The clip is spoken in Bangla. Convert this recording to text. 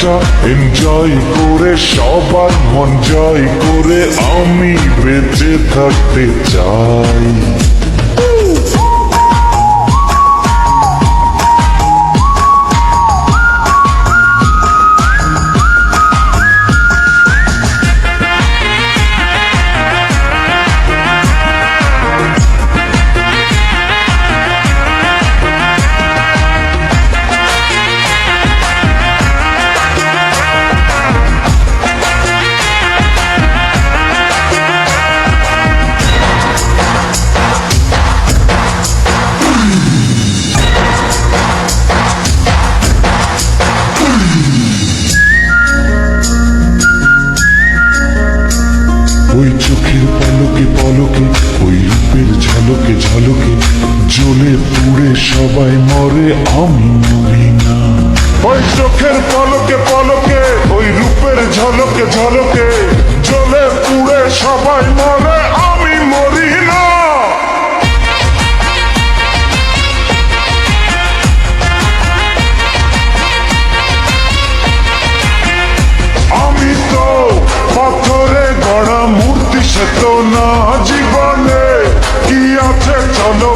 লাইফটা এনজয় করে সবার মন জয় করে আমি বেঁচে থাকতে চাই। চোখের পলকে পলকে, ওই রূপের ঝলকে ঝলকে, জ্বলে পুড়ে সবাই মরে, আমি মরি না। ওই চোখের পলকে পালকে, ওই রূপের ঝলকে ঝলকে, জ্বলে পুড়ে সবাই চেতনা জীবনে কি আছে চলো